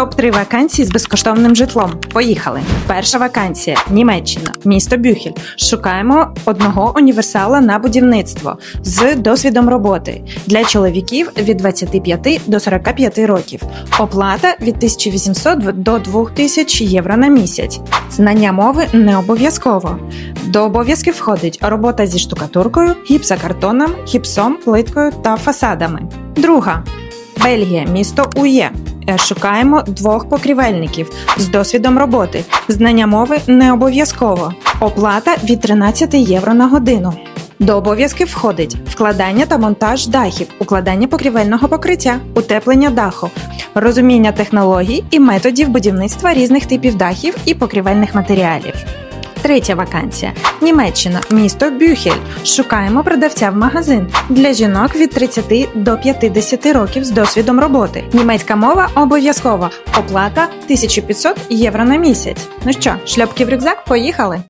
Топ 3 вакансії з безкоштовним житлом. Поїхали. Перша вакансія Німеччина, місто Бюхель. Шукаємо одного універсала на будівництво з досвідом роботи для чоловіків від 25 до 45 років. Оплата від 1800 до 2000 євро на місяць. Знання мови не обов'язково. До обов'язків входить робота зі штукатуркою, гіпсокартоном, гіпсом, плиткою та фасадами. Друга Бельгія, місто Ує. Е, Шукаємо двох покрівельників з досвідом роботи. Знання мови не обов'язково. Оплата від 13 євро на годину. До обов'язків входить вкладання та монтаж дахів, укладання покрівельного покриття, утеплення даху, розуміння технологій і методів будівництва різних типів дахів і покрівельних матеріалів. Третя вакансія Німеччина, місто Бюхель. Шукаємо продавця в магазин для жінок від 30 до 50 років з досвідом роботи. Німецька мова обов'язкова. Оплата 1500 євро на місяць. Ну що, шльопки в рюкзак? Поїхали!